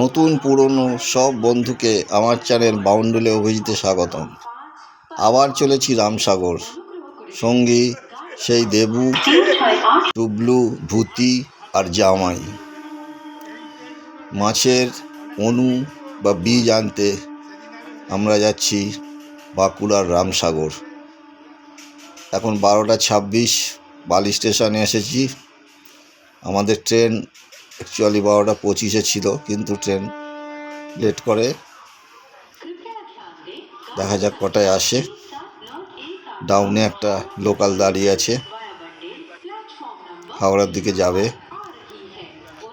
নতুন, পুরনো সব বন্ধুকে আমার চ্যানেল বাউন্ডুলে অভিজিতে স্বাগতম। আবার চলেছি রামসাগর। সঙ্গী সেই দেবু, টুবলু, ভূতি আর জামাই। মাছের অণু বা বীজ আনতে আমরা যাচ্ছি বাঁকুড়ার রামসাগর। এখন বারোটা ছাব্বিশ, বালি স্টেশনে এসেছি। আমাদের ট্রেন অ্যাকচুয়ালি বারোটা পঁচিশে ছিল, কিন্তু ট্রেন লেট করে। দেখা যাক কটায় আসে। ডাউনে একটা লোকাল দাঁড়িয়ে আছে। হাওড়ার দিকে যাবে।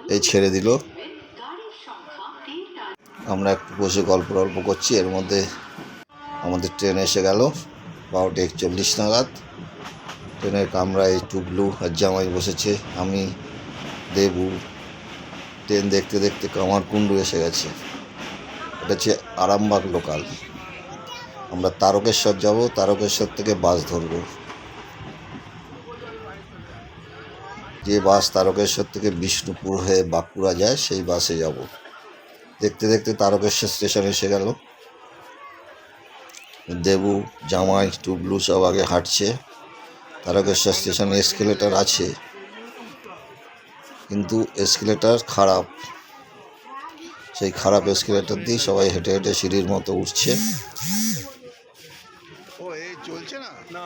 এই ছেড়ে দিল। আমরা একটু বসে গল্প টল্প করছি। এর মধ্যে আমাদের ট্রেন এসে গেল। বারোটা একচল্লিশ নাগাদ। ট্রেনের কামরায় টুবলু আর জামাই বসেছে। আমি, দেবু ট্রেন দেখতে দেখতে কামারকুণ্ডু এসে গেছে। এটা হচ্ছে আরামবাগ লোকাল আমরা তারকেশ্বর যাব, তারকেশ্বর থেকে বাস ধরব। যে বাস তারকেশ্বর থেকে বিষ্ণুপুর হয়ে বাঁকুড়া যায়, সেই বাসে যাব। দেখতে দেখতে তারকেশ্বর স্টেশন এসে গেল। দেবু, জামাই, টুবলু সব আগে হাঁটছে। তারকেশ্বর স্টেশনে এসকেলেটার আছে। কিন্তু এসকেলেটার খারাপ। সেই খারাপ এসকেলেটার দিয়ে সবাই হেঁটে হেঁটে সিঁড়ির মতো উঠছে। চলছে না? না।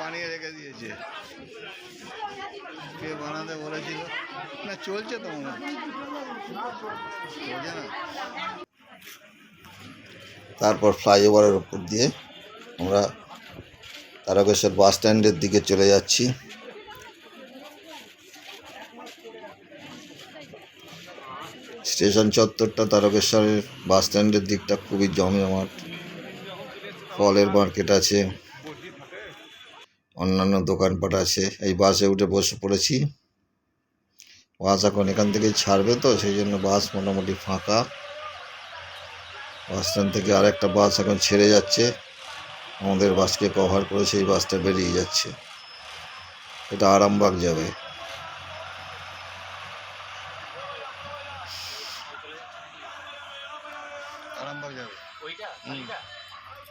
বানিয়ে রেখে দিয়েছে। কে বানাতে বলেছিল? না চলছে তো মনে চলছে না। তারপর ফ্লাইওভারের উপর দিয়ে আমরা তারকেশ্বর বাস স্ট্যান্ডের দিকে চলে যাচ্ছি। স্টেশন চত্বরটা তারকেশ্বরের বাস স্ট্যান্ডের দিকটা খুবই জমজমাট ফলের মার্কেট আছে। অন্যান্য দোকানপাট আছে। এই বাসে উঠে বসে পড়েছি। বাস এখন এখান থেকে ছাড়বে তো, সেই জন্য বাস মোটামুটি ফাঁকা। বাস স্ট্যান্ড থেকে আরেকটা বাস এখন ছেড়ে যাচ্ছে। আমাদের বাসকে কভার করে সেই বাসটা বেরিয়ে যাচ্ছে। এটা আরামবাগ যাবে।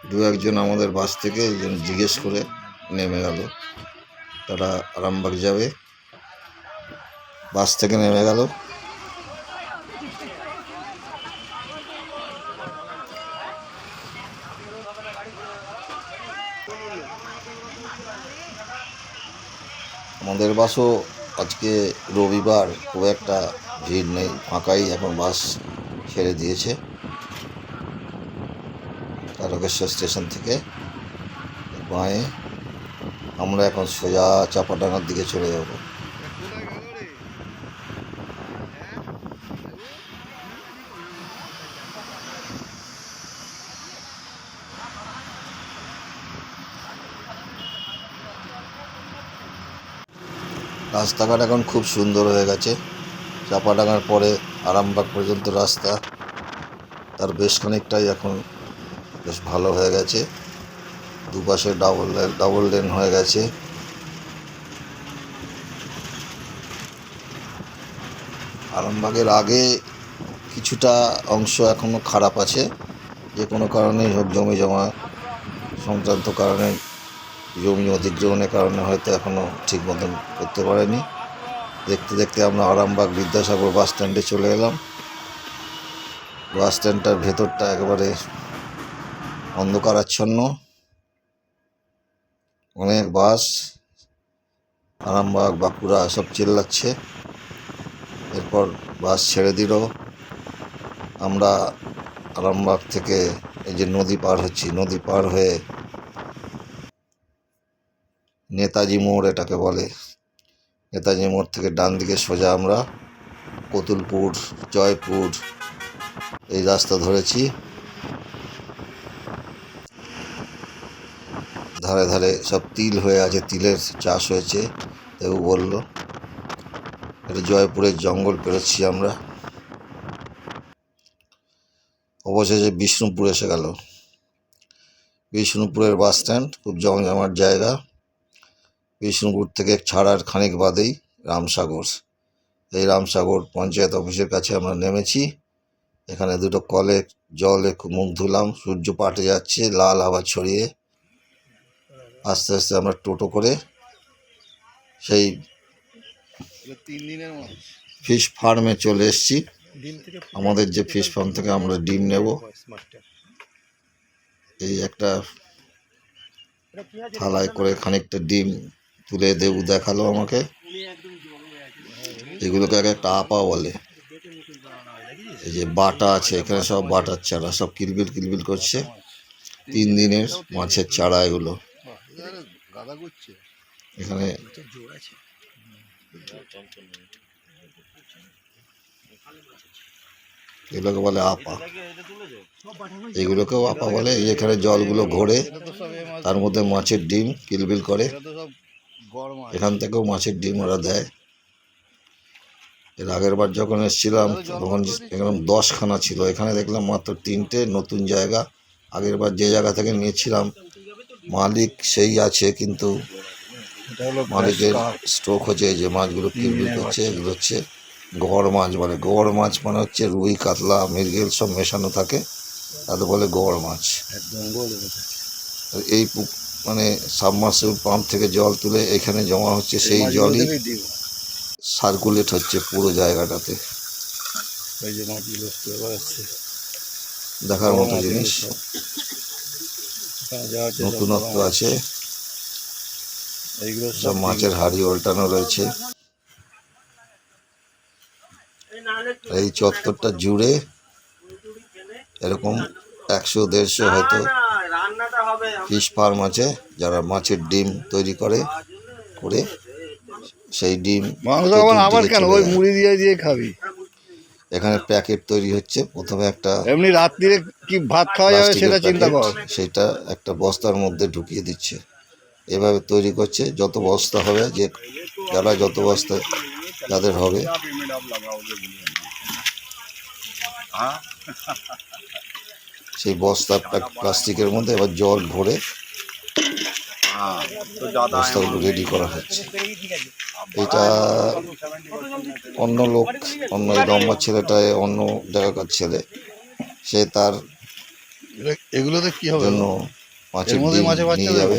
দু একজন আমাদের বাস থেকে একজন জিজ্ঞেস করে নেমে গেল। তারা আরামবাগ যাবে। বাস থেকে নেমে গেল। আমাদের বাসও আজকে রবিবার, খুব একটা ভিড় নেই, ফাঁকাই এখন বাস ছেড়ে দিয়েছে। তারকেশ্বর স্টেশন থেকে। বাঁয়ে আমরা এখন সোজা চাপাডাঙ্গার দিকে চলে যাব। রাস্তাঘাট এখন খুব সুন্দর হয়ে গেছে। চাপাডাঙ্গার পরে আরামবাগ পর্যন্ত রাস্তা। তার বেশ খানিকটাই এখন বেশ ভালো হয়ে গেছে। দুপাশে ডাবল ডাবল লেন হয়ে গেছে। আরামবাগের আগে কিছুটা অংশ এখনও খারাপ আছে। যে কোনো কারণেই হোক জমি জমা সংক্রান্ত কারণে, জমি অধিগ্রহণের কারণে হয়তো এখনও ঠিক মতন করতে পারেনি। দেখতে দেখতে আমরা আরামবাগ বিদ্যাসাগর বাস স্ট্যান্ডে চলে এলাম। বাস স্ট্যান্ডটার ভেতরটা একেবারে অন্ধকারাচ্ছন্ন। অনেক বাস, আরামবাগ, বাঁকুড়া সব চিল্লাচ্ছে। এরপর বাস ছেড়ে দিল। আমরা আরামবাগ থেকে এই যে নদী পার হচ্ছি, নদী পার হয়ে নেতাজি মোড় এটাকে বলে। নেতাজি মোড় থেকে ডান দিকে সোজা আমরা কতুলপুর, জয়পুর এই রাস্তা ধরেছি। ধারে ধারে সব তিল হয়ে আছে, তিলের চাষ হয়েছে, দেবু বলল। এটা জয়পুরের জঙ্গল পেরোচ্ছি আমরা। অবশেষে বিষ্ণুপুর এসে গেল। বিষ্ণুপুরের বাস স্ট্যান্ড, খুব জমজমাট জায়গা। বিষ্ণুপুর থেকে ছাড়ার খানিক বাদেই রামসাগর। এই রামসাগর পঞ্চায়েত অফিসের কাছে আমরা নেমেছি। এখানে দুটো কলে জলে মুখ ধুলাম, সূর্য পাটে যাচ্ছে, লাল হাওয়া ছড়িয়ে। আস্তে আস্তে আমরা টোটো করে সেই ফিশ ফার্মে চলে এসেছি। আমাদের যে ফিশ ফার্ম থেকে আমরা ডিম নেব। এই একটা থালায় করে খানিকটা ডিম তুলে দেবু দেখাল আমাকে। এগুলোকে এক একটা আপা বলে। এই যে বাটা আছে, এখানে সব বাটার চারা, সব কিলবিল কিলবিল করছে। তিন দিনের মাছের চারা এগুলো। গাদা করছে। এখানে জোর আছে। এগুলোকে বলে আপা। এগুলোকেও আপা বলে এখানে জলগুলো ঘোরে তার মধ্যে মাছের ডিম কিলবিল করে। এখান থেকেও মাছের ডিম ওরা দেয়। এর আগের বার যখন এসেছিলাম তখন এখানে দশখানা ছিল। এখানে দেখলাম মাত্র তিনটে নতুন জায়গা। আগের বার যে জায়গা থেকে নিয়েছিলাম মালিক সেই আছে কিন্তু মালিকের স্ট্রোক হচ্ছে যে মাছগুলো কিলবিল করছে এগুলো হচ্ছে গড় মাছ বলে গড় মাছ মানে হচ্ছে রুই কাতলা মৃগেল সব মেশানো থাকে তাতে বলে গড় মাছ। এই মানে সাবমার্সিবল পাম্প থেকে জল তুলে এখানে জমা হচ্ছে সেই জলই সার্কুলেট হচ্ছে পুরো জায়গাটাতে। দেখার মতো জিনিস। নতুনত্ব আছে। এইগুলো সব মাছের হাড়ি উল্টানো রয়েছে। এই চত্বরটা জুড়ে এরকম একশো দেড়শো হয়তো ফিশ ফার্ম আছে যারা মাছের ডিম তৈরি করে করে সেই ডিম মাংস আবার কেন? ওই মুড়ি দিয়ে দিয়ে খাবি। এখানে প্যাকেট তৈরি হচ্ছে। প্রথমে একটা এমনি রাত্রিরে কি ভাত খাওয়া যাবে সেটা চিন্তা কর। সেটা একটা বস্তার মধ্যে ঢুকিয়ে দিচ্ছে। এভাবে তৈরি করছে। যত বস্তা হবে যে যারা যত বস্তা তাদের হবে। সেই বস্তা প্লাস্টিকের মধ্যে এবার জল ভরে বস্তাগুলো রেডি করা হচ্ছে। এটা অন্য লোক অন্য লম্বা ছেলেটা অন্য জায়গাকার ছেলে সে তার এগুলোতে কি হবে? জন্য মাছের ডিম নিয়ে যাবে।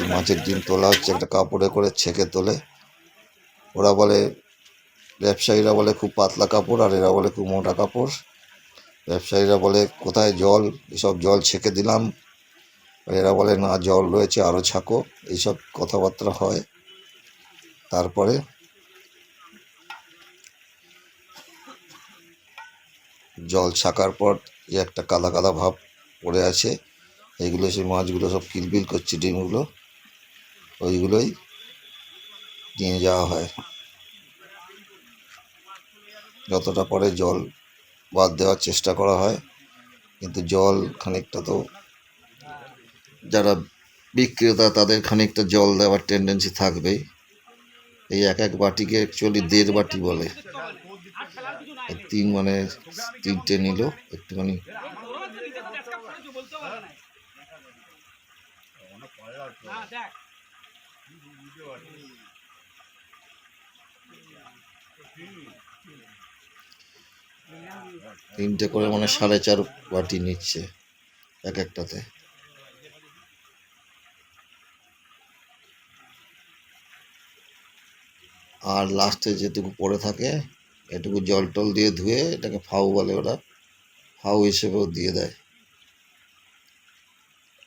এই মাছের ডিম তোলা হচ্ছে একটা কাপড়ে করে ছেঁকে তোলে। ওরা বলে ব্যবসায়ীরা বলে খুব পাতলা কাপড় আর এরা বলে খুব মোটা কাপড়। ব্যবসায়ীরা বলে কোথায় জল? এসব জল ছেঁকে দিলাম। এরা বলে, না, জল রয়েছে আরও ছাকো। এইসব কথাবার্তা হয়। তারপরে জল ছাকার পর যে একটা কাদা কাদা ভাব পড়ে আছে। এইগুলো সেই মাছগুলো সব কিলবিল করছে, ডিমগুলো। ওইগুলোই নিয়ে যাওয়া হয়। যতটা পরে জল বাদ দেওয়ার চেষ্টা করা হয়, কিন্তু জল খানিকটা তো যারা বিক্রেতা, তাদের খানিকটা জল দেওয়ার টেন্ডেন্সি থাকবেই। এই এক এক বাটিকে অ্যাকচুয়ালি দেড় বাটি বলে। তিন মানে তিনটে নিল, একটুখানি। তিনটে করে মানে সাড়ে চার বাটি নিচ্ছে এক একটাতে। আর লাস্টে যেটুকু পড়ে থাকে, এটুকু জল টল দিয়ে ধুয়ে এটাকে ফাউ বলে ওরা। ফাউ হিসেবেও দিয়ে দেয়।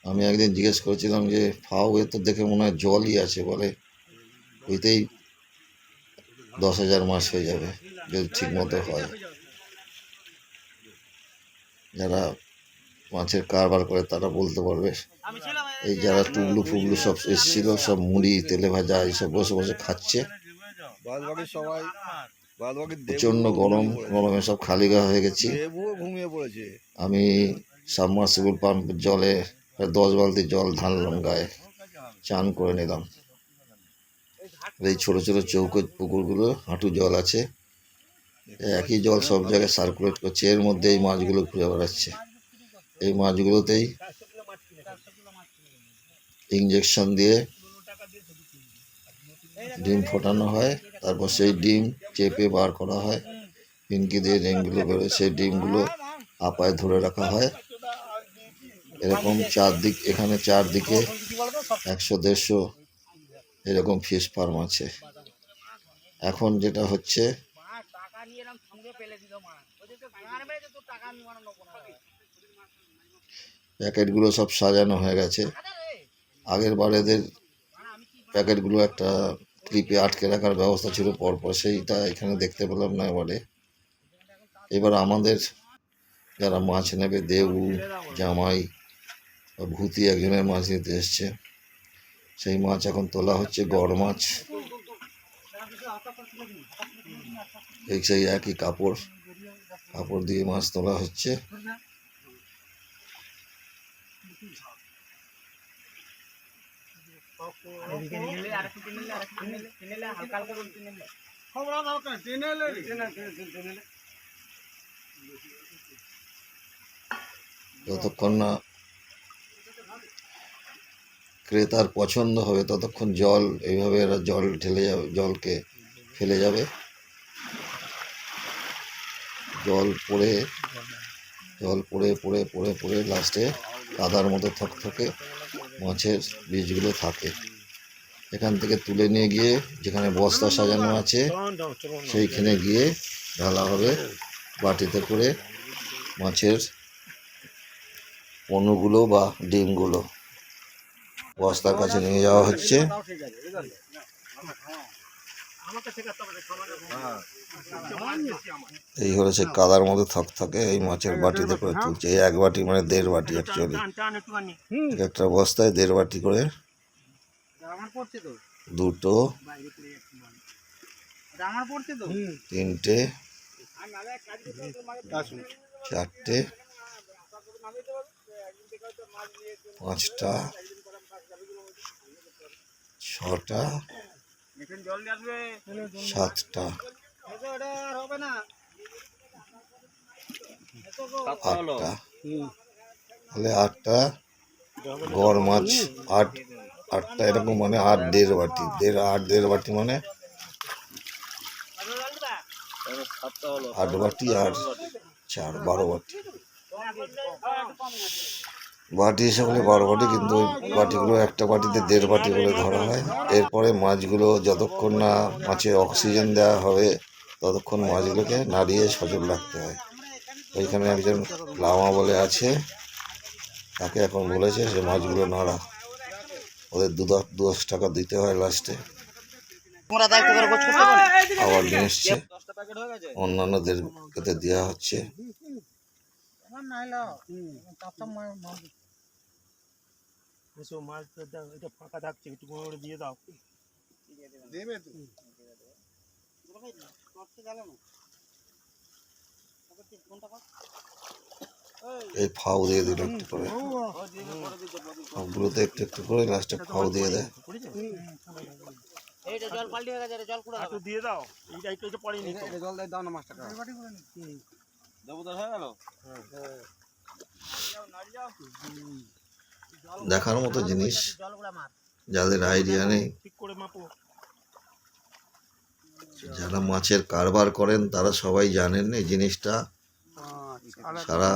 আমি একদিন জিজ্ঞেস করেছিলাম যে, ফাউ এ তো দেখে মনে হয় জলই আছে বলে। ওইতেই দশ হাজার মাস হয়ে যাবে, যদি ঠিক মতো হয়। যারা মাছের কারবার করে তারা বলতে পারবে। এই যারা টুবলু ফুবলু সব এসেছিল, সব মুড়ি, তেলে ভাজা, এইসব বসে বসে খাচ্ছে। সবাই প্রচণ্ড গরম গরমে সব খালি গা হয়ে গেছি। ঘুমিয়ে পড়েছে। আমি সাবমার্সিবল পাম্প জলে দশ বালতি জল ঢাললাম গায়ে। চান করে নিলাম। এই ছোট ছোট চৌকো পুকুরগুলো হাঁটু জল আছে। একই জল সব জায়গায় সার্কুলেট করছে। এর মধ্যে এই মাছগুলো ঘুরে বেড়াচ্ছে। এই মাছগুলোতেই ইঞ্জেকশন দিয়ে ডিম ফোটানো হয়। তারপর সেই ডিম চেপে বার করা হয়। পিনকি দিয়ে ডিমগুলো বেরোয় সেই ডিমগুলো আপায় ধরে রাখা হয়। এরকম চারদিক, এখানে চারদিকে একশো, দেড়শো এরকম ফিশ ফার্ম আছে। এখন যেটা হচ্ছে, প্যাকেটগুলো সব সাজানো হয়ে গেছে। আগের বার এদের প্যাকেটগুলো একটা ক্লিপে আটকে রাখার ব্যবস্থা ছিল পরপর, সেইটা এখানে দেখতে পেলাম না এবারে। এবার আমাদের যারা মাছ নেবে দেবু জামাই বা ভূতি একজনের মাছ নিতে এসছে। সেই মাছ এখন তোলা হচ্ছে গড় মাছ। এই সেই একই কাপড় কাপড় দিয়ে মাছ তোলা হচ্ছে এদিকে নিয়ে নিলে আর একটু টেনে নিলে আর একটু টেনে নিলে টেনে নিলে হালকা হালকা করে টেনে নিলে যতক্ষণ না ক্রেতার পছন্দ হবে, ততক্ষণ জল, এইভাবে এরা জল ঢেলে যাবে, জলকে ফেলে যাবে। জল পড়ে জল পড়ে পড়ে পড়ে পড়ে, লাস্টে কাদার মতো থকথকে মাছের বীজগুলো থাকে। এখান থেকে তুলে নিয়ে গিয়ে যেখানে বস্তা সাজানো আছে, সেইখানে গিয়ে ঢালা হবে বাটিতে করে মাছের পণ্যগুলো বা ডিমগুলো বস্তার কাছে নিয়ে যাওয়া হচ্ছে। এই সে কাদার মধ্যে থক থাকে, এই মাছের বাটিতে করে তুলছে। এই এক বাটি মানে দেড় বাটি অ্যাকচুয়ালি একটা বস্তায় দেড় বাটি করে দুটো, তিনটে, চারটে, পাঁচটা, ছটা সাতটা। আটটা। তাহলে আটটা। গড় মাছ আট আটটা এরকম মানে আট দেড় বাটি। দেড় আট দেড় বাটি মানে? আট বাটি আর চার বারো বাটি। বাটি হিসাবে হলে বারো বাটি কিন্তু ওই বাটিগুলো একটা বাটিতে দেড় বাটি করে ধরা হয়। এরপরে মাছগুলো যতক্ষণ না মাছে অক্সিজেন দেওয়া হবে ততক্ষণ মাছগুলোকে নাড়িয়ে সজল রাখতে হয়। ওইখানে একজন লামা বলে আছে তাকে এখন বলেছে সে মাছগুলো নাড়া। ওদের দু দশ দু দশ টাকা দিতে হয় লাস্টে আবার নিয়ে এসছে। অন্যান্যদের দেওয়া হচ্ছে। আমার নাইলো কাপটা মার মার এসো মাছ তো এটা ফাঁকা থাকছে একটু করে দিয়ে দাও। দেবে তো? না এই ফাউ দিয়ে দিল একটু করে। সবগুলোতে একটু একটু করে লাস্টে ফাউ দিয়ে দেয় এইটা জল পাল্টি হয়ে গেছে জল কুড়া একটু দিয়ে দাও এইটা একটু একটু পরে নিতো জল দাও না মাছটা দেবদার হয়ে গেল? দেখার মতো জিনিস। যাদের আইডিয়া নেই। ঠিক করে মাপো। যারা মাছের কারবার করেন তারা সবাই জানেন এই জিনিসটা। সারা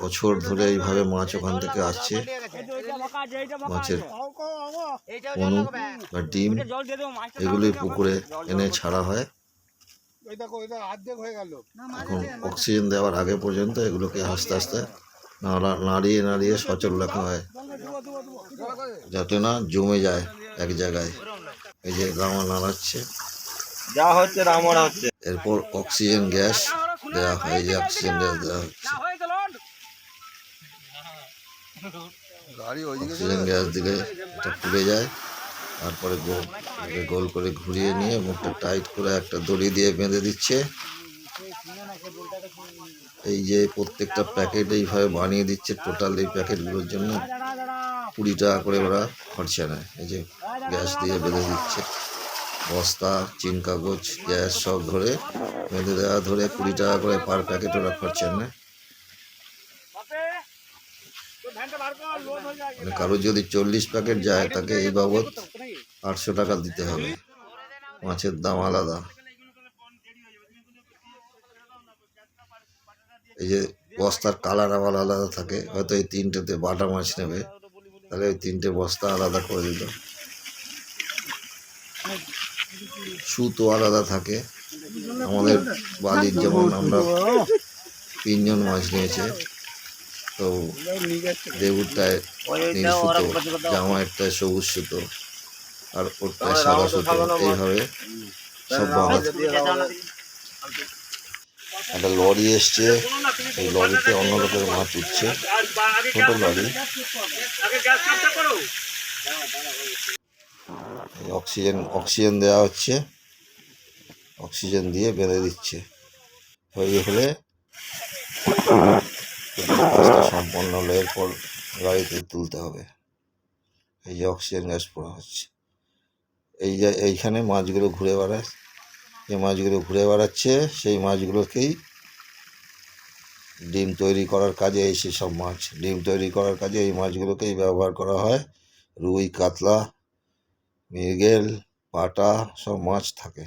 বছর ধরে এইভাবে মাছ ওখান থেকে আসছে। মাছের লাগাবে বা ডিম এগুলোই পুকুরে এনে ছাড়া হয়। হয়ে এখন অক্সিজেন দেওয়ার আগে পর্যন্ত এগুলোকে আস্তে আস্তে নাড়া- নাড়িয়ে নাড়িয়ে সচল রাখা হয়। যাতে না জমে যায় এক জায়গায়। এই যে রামা নাড়াচ্ছে। যা হচ্ছে রামরা হচ্ছে এরপর অক্সিজেন গ্যাস দেওয়া হয়। এই যে অক্সিজেন গ্যাস দেওয়া হচ্ছে। অক্সিজেন গ্যাস দিলে এটা ফুলে যায়। তারপরে গোল গোল করে ঘুরিয়ে নিয়ে মুখটা টাইট করে একটা দড়ি দিয়ে বেঁধে দিচ্ছে। এই যে প্রত্যেকটা প্যাকেট এইভাবে বানিয়ে দিচ্ছে, টোটাল এই প্যাকেটগুলোর জন্য কুড়ি টাকা করে ওরা খরচা নেয়। এই যে গ্যাস দিয়ে বেঁধে দিচ্ছে। বস্তা, চিন কাগজ, গ্যাস সব ধরে বেঁধে দেওয়া, ধরে কুড়ি টাকা করে পার প্যাকেট ওরা খরচা নেয়। মানে কারও যদি চল্লিশ প্যাকেট যায়, তাকে এই বাবদ আটশো টাকা দিতে হবে। মাছের দাম আলাদা। এই যে বস্তার কালার আবার আলাদা থাকে, হয়তো এই তিনটেতে বাটা মাছ নেবে, তাহলে ওই তিনটে বস্তা আলাদা করে দিল। সুতো আলাদা থাকে, আমাদের বালির যেমন আমরা তিনজন মাছ নিয়েছে, তো দেবুরটায় নীল সুতো, জামাইয়েরটায় সবুজ সুতো, আর ওরটায় সাদা সুতো, এইভাবে সব বাঁধা একটা লরি এসছে। এই লরিতে অন্য লোকের মাছ উঠছে ছোট লরি। অক্সিজেন অক্সিজেন দেওয়া হচ্ছে। অক্সিজেন দিয়ে বেঁধে দিচ্ছে। হয়ে হলে সম্পন্ন হলে এরপর গাড়িতে তুলতে হবে। এই যে অক্সিজেন গ্যাস পড়া হচ্ছে। এই যে, এইখানে মাছগুলো ঘুরে বেড়ায়। যে মাছগুলো ঘুরে বেড়াচ্ছে, সেই মাছগুলোকেই ডিম তৈরি করার কাজে এই সব মাছ। ডিম তৈরি করার কাজে এই মাছগুলোকেই ব্যবহার করা হয়। রুই, কাতলা, মৃগেল, পাটা সব মাছ থাকে।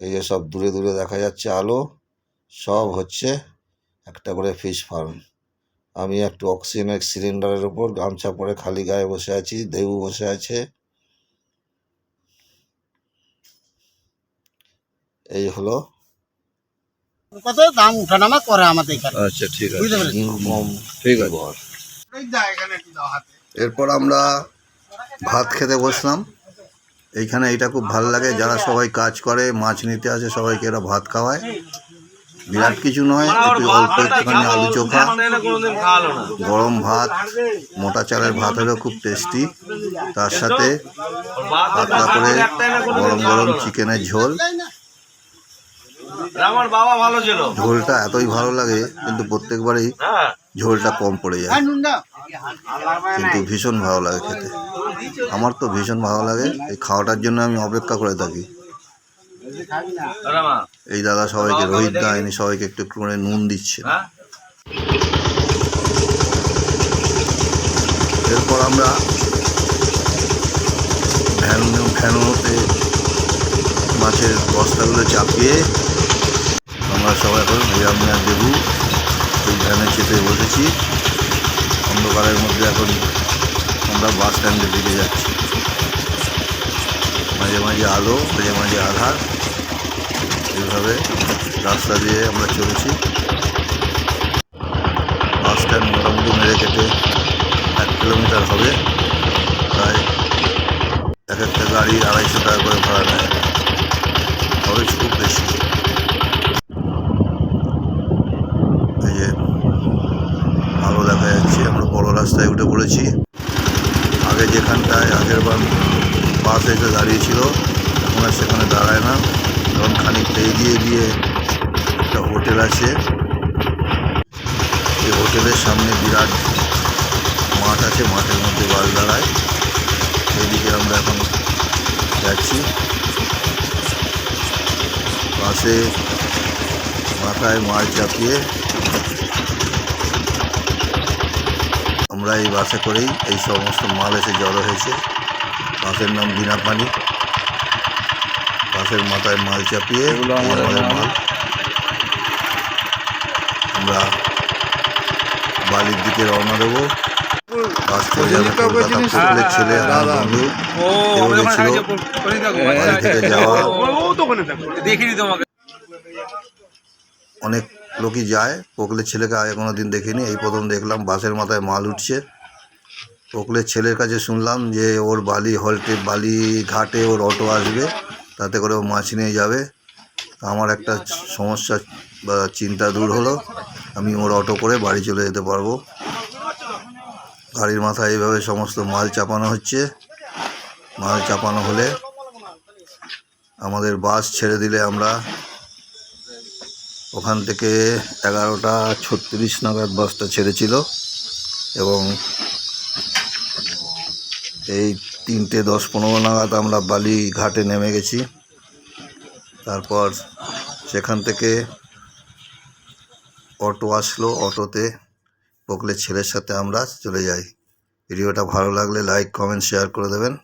এই যে সব দূরে দূরে দেখা যাচ্ছে আলো, সব হচ্ছে একটা করে ফিশ ফার্ম আমি একটু অক্সিজেনের সিলিন্ডারের ওপর গামছা পরে খালি গায়ে বসে আছি দেবু বসে আছে। এই হলো। কত দাম উঠানামা করে আমাদের এখানে। আচ্ছা ঠিক বুঝতে পেরেছি। ঠিক আছে। এরপর আমরা ভাত খেতে বসলাম। এইখানে এইটা খুব ভালো লাগে যারা সবাই কাজ করে মাছ নিতে আসে সবাইকে এরা ভাত খাওয়ায়। বিরাট কিছু নয় একটু অল্প একটুখানি আলু চোখা গরম ভাত মোটা চালের ভাত হলেও খুব টেস্টি তার সাথে পাতলা করে গরম গরম চিকেনের ঝোল। আমার বাবা ভালো ছিল। ঝোলটা এতই ভালো লাগে কিন্তু প্রত্যেকবারই হ্যাঁ। ঝোলটা কম পড়ে যায়। কিন্তু ভীষণ ভালো লাগে খেতে। আমার তো ভীষণ ভালো লাগে এই খাওয়াটার জন্য আমি অপেক্ষা করে থাকি। এই দাদা সবাইকে রোহিত দা এনে সবাইকে একটু একটু করে নুন দিচ্ছে হ্যাঁ। এরপর আমরা ভ্যান ভ্যানোতে মাছের বস্তাগুলো চাপিয়ে আমরা সবাই এখন নিরামিয়া দেবু। এই ভ্যানে চেপে বসেছি। অন্ধকারের মধ্যে এখন আমরা বাস স্ট্যান্ডের দিকে যাচ্ছি। মাঝে মাঝে আলো, মাঝে মাঝে আধার। এইভাবে রাস্তা দিয়ে আমরা চলেছি। বাস স্ট্যান্ড মোটামুটি মেরে কেটে এক কিলোমিটার হবে। প্রায় এক একটা গাড়ি আড়াইশো টাকা করে ভাড়া নেয়। খরচ খুব বেশি এই যে আলো দেখা যাচ্ছে আমরা বড় রাস্তায় উঠে পড়েছি। আগে যেখানটায় আগের বার বাস এসে দাঁড়িয়েছিল, এখন আর সেখানে দাঁড়ায় না। কারণ খানিকটা এগিয়ে গিয়ে একটা হোটেল আছে। এই হোটেলের সামনে বিরাট মাঠ আছে, মাঠের মধ্যে বাস দাঁড়ায়। সেইদিকে আমরা এখন যাচ্ছি। বাসে মাথায় মাছ চাপিয়ে আমরা এই বাসে করেই এই সমস্ত মাল এসে জড়ো হয়েছে। বাসের নাম বিনা পানি বাসের মাথায় মাল চাপিয়ে আমাদের মাল আমরা বালির দিকে রওনা দেবো। বাস চলে যাবে কলকাতা ছেলে আর আমার বন্ধু। বাড়ি থেকে যাওয়া। অনেক লোকই যায় পোকলের ছেলেকে আগে কোনো দিন দেখিনি, এই প্রথম দেখলাম বাসের মাথায় মাল উঠছে। পোকলের ছেলের কাছে শুনলাম যে ওর বালি, হল্টে বালি ঘাটে ওর অটো আসবে, তাতে করে ও মাছ নিয়ে যাবে। আমার একটা সমস্যা, বা চিন্তা দূর হলো, আমি ওর অটো করে বাড়ি চলে যেতে পারব। গাড়ির মাথায় এইভাবে সমস্ত মাল চাপানো হচ্ছে। মাল চাপানো হলে আমাদের বাস ছেড়ে দিলে আমরা ওখান থেকে এগারোটা ছত্রিশ নাগাদ বাসটা ছেড়েছিল এবং এই তিনটে দশ পনেরো নাগাদ আমরা বালি ঘাটে নেমে গেছি। তারপর সেখান থেকে অটো আসলো, অটোতে পকলের ছেলের সাথে আমরা চলে যাই। ভিডিওটা ভালো লাগলে লাইক, কমেন্ট, শেয়ার করে দেবেন।